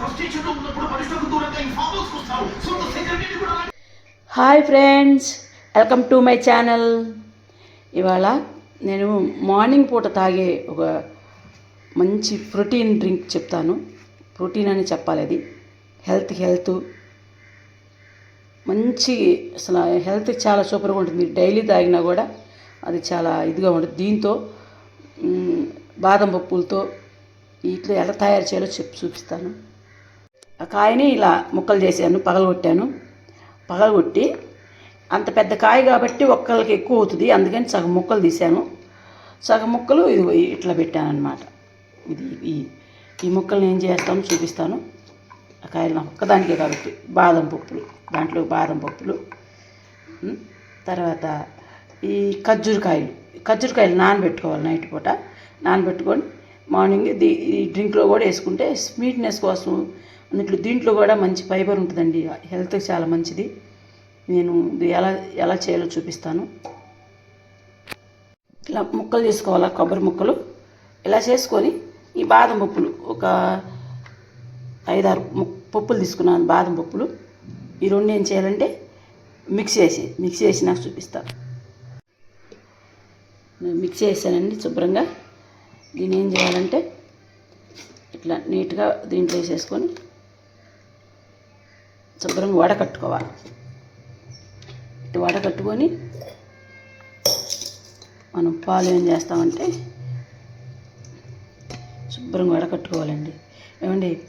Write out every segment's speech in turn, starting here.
ఉన్నప్పుడు పరిశ్రమకు దూరంగా ఈ ఫామ్ హౌస్కి సొంత కూడా hi friends welcome to my channel. ఇవాళ నేను మార్నింగ్ పూట తాగే ఒక మంచి ప్రోటీన్ డ్రింక్ చెప్తాను. ప్రోటీన్ అని చెప్పాలి అది. Health health. మంచి అసలు హెల్త్ చాలా సూపర్గా ఉంటుంది. డైలీ తాగినా కూడా అది చాలా ఇదిగా ఉంటుంది. దీంతో బాదం పప్పులతో ఇట్లా ఎలా తయారు చేయాలో చెప్పి చూపిస్తాను. కాయని ఇలా ముక్కలు చేశాను పగలగొట్టాను. పగలగొట్టి అంత పెద్ద కాయ కాబట్టి ఒక్కళ్ళకి ఎక్కువ అవుతుంది. అందుకని సగం ముక్కలు తీశాను. సగం ముక్కలు ఇది ఇట్లా పెట్టాను అనమాట ఇది ఈ ఈ ముక్కలు ఏం చేస్తాను చూపిస్తాను. ఆ కాయలు నాకు ఒక్కదానికే కాబట్టి బాదం పప్పులు దాంట్లో బాదం పప్పులు. తర్వాత ఈ ఖర్జూరకాయలు ఖర్జూరకాయలు నానబెట్టుకోవాలి నైట్ పూట. నానబెట్టుకొని మార్నింగ్ ఈ డ్రింక్లో కూడా వేసుకుంటే స్వీట్నెస్ కోసం అన్నిట్లో దీంట్లో కూడా మంచి ఫైబర్ ఉంటుందండి. హెల్త్కి చాలా మంచిది. నేను ఎలా ఎలా చేయాలో చూపిస్తాను. ఇలా ముక్కలు చేసుకోవాలా కొబ్బరి ముక్కలు? ఇలా చేసుకొని ఈ బాదం పప్పులు ఒక ఐదారు పప్పులు తీసుకున్నాను బాదం పప్పులు. ఈ రెండు ఏం చేయాలంటే మిక్స్ చేసి మిక్స్ చేసి నాకు చూపిస్తాను మిక్స్ చేసానండి శుభ్రంగా. దీన్ని ఏం చేయాలంటే ఇట్లా నీట్గా దీంట్లో వేసేసుకొని శుభ్రంగా వడకట్టుకోవాలి ఇటు వడకట్టుకొని మనం పాలు ఏం చేస్తామంటే శుభ్రంగా వడకట్టుకోవాలండి ఏమండి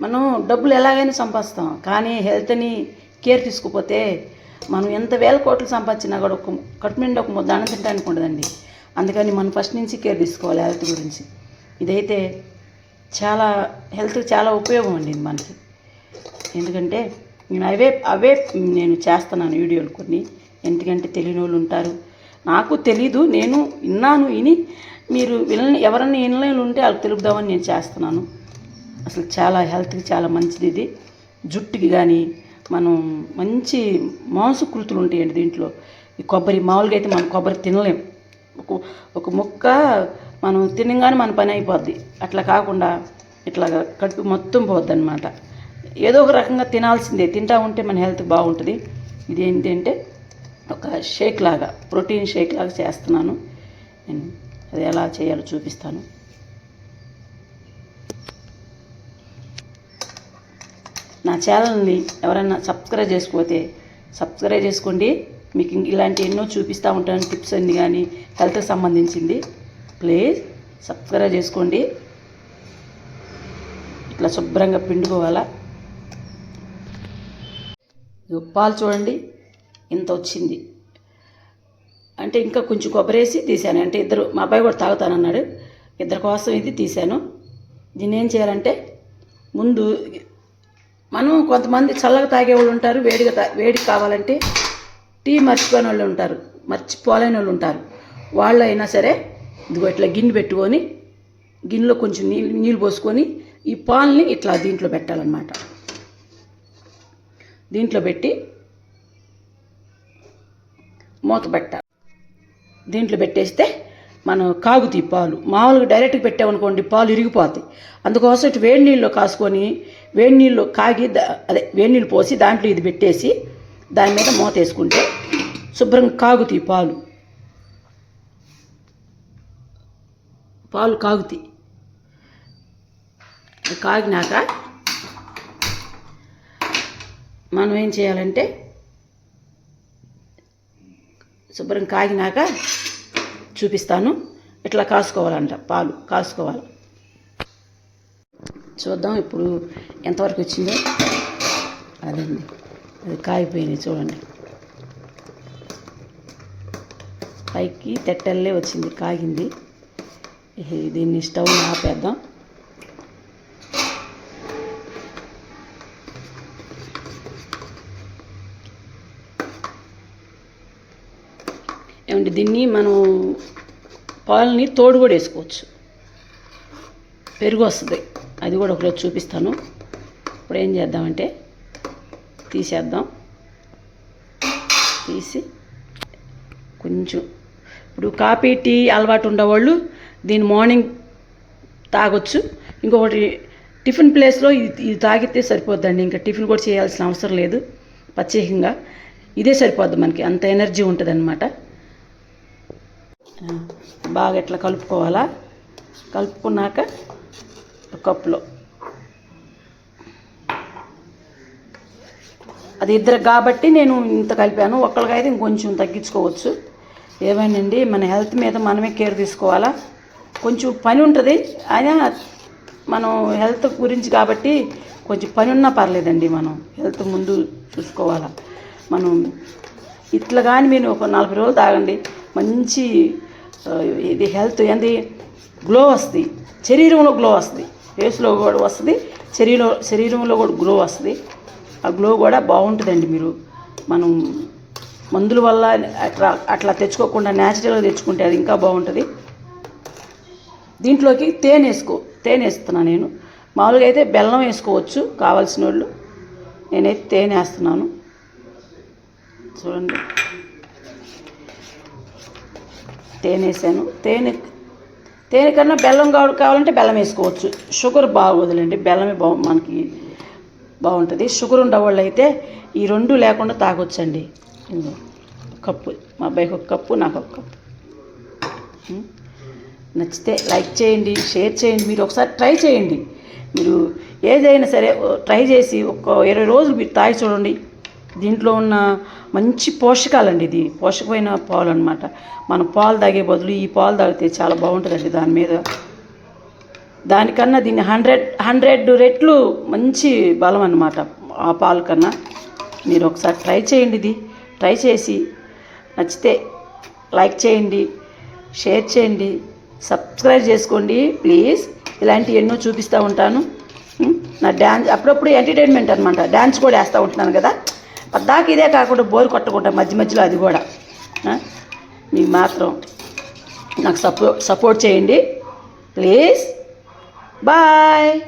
మనం డబ్బులు ఎలాగైనా సంపాదిస్తాం కానీ హెల్త్ని కేర్ తీసుకుపోతే మనం ఎంత వేల కోట్లు సంపాదించినా కూడా ఒక కడుపు ఒక ముద్ద అన్నం తినడానికి ఉండదండి. అందుకని మనం ఫస్ట్ నుంచి కేర్ తీసుకోవాలి హెల్త్ గురించి. ఇదైతే చాలా హెల్త్కి చాలా ఉపయోగం అండి మనకి. ఎందుకంటే నేను అవే అవే నేను చేస్తున్నాను వీడియోలు కొన్ని. ఎందుకంటే తెలియని వాళ్ళు ఉంటారు. నాకు తెలీదు నేను విన్నాను విని మీరు వినని ఎవరన్నా వినలేని ఉంటే వాళ్ళకి తెలుపుదామని నేను చేస్తున్నాను. అసలు చాలా హెల్త్కి చాలా మంచిది ఇది. జుట్టుకి కానీ మనం మంచి మాంసకృతులు ఉంటాయండి దీంట్లో. ఈ కొబ్బరి మామూలుగా అయితే మనం కొబ్బరి తినలేం. ఒక ఒక ముక్క మనం తినగానే మన పని అయిపోద్ది. అట్లా కాకుండా ఇట్లా కడుపు మొత్తం పోద్ది అనమాట ఏదో ఒక రకంగా తినాల్సిందే. తింటా ఉంటే మన హెల్త్ బాగుంటుంది. ఇది ఏంటి అంటే ఒక షేక్ లాగా ప్రోటీన్ షేక్ లాగా చేస్తున్నాను. నేను అది ఎలా చేయాలో చూపిస్తాను. నా ఛానల్ని ఎవరైనా సబ్స్క్రైబ్ చేసుకోతే సబ్స్క్రైబ్ చేసుకోండి. మీకు ఇలాంటి ఎన్నో చూపిస్తూ ఉంటాను. టిప్స్ అన్ని కానీ హెల్త్కి సంబంధించింది. ప్లీజ్ సబ్స్క్రైబ్ చేసుకోండి. ఇట్లా శుభ్రంగా పిండుకోవాలా? పాలు చూడండి. ఇంత వచ్చింది. అంటే ఇంకా కొంచెం కొబ్బరి వేసి తీసాను. అంటే ఇద్దరు మా అబ్బాయి కూడా తాగుతానన్నాడు. ఇద్దరి కోసం ఇది తీసాను. దీన్ని ఏం చేయాలంటే ముందు మనం కొంతమంది చల్లగా తాగేవాళ్ళు ఉంటారు వేడిగా తా వేడి కావాలంటే టీ మర్చిపోయిన వాళ్ళు ఉంటారు మర్చిపోలేని వాళ్ళు ఉంటారు. వాళ్ళు అయినా సరే ఇదిగో ఇట్లా గిన్నె పెట్టుకొని గిన్నెలో కొంచెం నీళ్ళు నీళ్ళు పోసుకొని ఈ పాలని ఇట్లా దీంట్లో పెట్టాలన్నమాట. దీంట్లో పెట్టి మూత పెట్టాలి. దీంట్లో పెట్టేస్తే మనం కాగుతాయి పాలు. మామూలుగా డైరెక్ట్గా పెట్టామనుకోండి పాలు ఇరిగిపోతాయి. అందుకోసం ఇటు వేడి నీళ్ళు కాసుకొని వేడి నీళ్ళు కాగి దా- అదే వేడి నీళ్ళు పోసి దాంట్లో ఇది పెట్టేసి దాని మీద మూత వేసుకుంటే శుభ్రంగా కాగుతాయి పాలు. పాలు కాగుతాయి కాగినాక మనం ఏం చేయాలంటే శుభ్రం కాగినాక చూపిస్తాను. ఇట్లా కాసుకోవాలంట పాలు కాసుకోవాలి. చూద్దాం ఇప్పుడు ఎంతవరకు వచ్చిందో. అదండి అది కాగిపోయింది చూడండి. పైకి తెట్టల్లే వచ్చింది కాగింది. దీన్ని స్టవ్ ఆపేద్దాం. ఏమంటే దీన్ని మనం పాలని తోడు కూడా వేసుకోవచ్చు. పెరుగు వస్తుంది. అది కూడా ఒకరోజు చూపిస్తాను. ఇప్పుడు ఏం చేద్దామంటే తీసేద్దాం. తీసి కొంచెం ఇప్పుడు కాఫీ టీ అలవాటు ఉండేవాళ్ళు దీన్ని మార్నింగ్ తాగొచ్చు. ఇంకొకటి టిఫిన్ ప్లేస్లో ఇది ఇది తాగితే సరిపోద్దండి. ఇంకా టిఫిన్ కూడా చేయాల్సిన అవసరం లేదు. ప్రత్యేకంగా ఇదే సరిపోద్ది మనకి. అంత ఎనర్జీ ఉంటుంది బాగా ఇట్లా కలుపుకోవాలా? కలుపుకున్నాక ఒక కప్పులో. అది ఇద్దరు కాబట్టి నేను ఇంత కలిపాను. ఒక్కరికైతే ఇంకొంచెం తగ్గించుకోవచ్చు. ఏమైందండి? మన హెల్త్ మీద మనమే కేర్ తీసుకోవాలా? కొంచెం పని ఉంటుంది. అయినా మనం హెల్త్ గురించి కాబట్టి కొంచెం పని ఉన్నా పర్లేదండి మనం. హెల్త్ ముందు చూసుకోవాలా. మనం ఇట్లా కానీ మీరు ఒక నలభై రోజులు తాగండి. మంచి ఇది హెల్త్ ఏంది? గ్లో వస్తుంది. శరీరంలో గ్లో వస్తుంది. ఫేస్లో కూడా వస్తుంది. శరీరంలో శరీరంలో కూడా గ్లో వస్తుంది. ఆ గ్లో కూడా బాగుంటుందండి మీరు. మనం మందుల వల్ల అట్లా అట్లా తెచ్చుకోకుండా న్యాచురల్గా తెచ్చుకుంటే అది ఇంకా బాగుంటుంది. దీంట్లోకి తేనె వేసుకో తేనె వేస్తున్నాను నేను. మామూలుగా అయితే బెల్లం వేసుకోవచ్చు కావాల్సిన వాళ్ళు నేనైతే తేనె వేస్తున్నాను. చూడండి. తేనె వేసాను తేనె తేనె కన్నా బెల్లం కావ కావాలంటే బెల్లం వేసుకోవచ్చు. షుగర్ బాగోదులేండి బెల్లమే బా మనకి బాగుంటుంది. షుగర్ ఉండేవాళ్ళు అయితే ఈ రెండు లేకుండా తాగొచ్చండి. కప్పు. మా అబ్బాయికి ఒక కప్పు నాకు ఒక కప్పు. నచ్చితే లైక్ చేయండి షేర్ చేయండి మీరు ఒకసారి ట్రై చేయండి. మీరు ఏదైనా సరే ట్రై చేసి ఒక ఇరవై రోజులు మీరు తాగి చూడండి. దీంట్లో ఉన్న మంచి పోషకాలండి ఇది. పోషకమైన పాలు అనమాట మనం పాలు తాగే బదులు ఈ పాలు తాగితే చాలా బాగుంటుందండి దాని మీద. దానికన్నా దీన్ని హండ్రెడ్ హండ్రెడ్ రెట్లు మంచి బలం అన్నమాట ఆ పాలు కన్నా. మీరు ఒకసారి ట్రై చేయండి ఇది. ట్రై చేసి నచ్చితే లైక్ చేయండి షేర్ చేయండి సబ్స్క్రైబ్ చేసుకోండి ప్లీజ్. ఇలాంటివి ఎన్నో చూపిస్తూ ఉంటాను. నా డ్యాన్స్ అప్పుడప్పుడు ఎంటర్టైన్మెంట్ అనమాట డ్యాన్స్ కూడా వేస్తూ ఉంటున్నాను కదా. పద్దాక ఇదే కాకుండా బోరు కొట్టకుండా మధ్య మధ్యలో అది కూడా. ఆ? మీకు మాత్రం నాకు సపో సపోర్ట్ చేయండి. ప్లీజ్. బాయ్.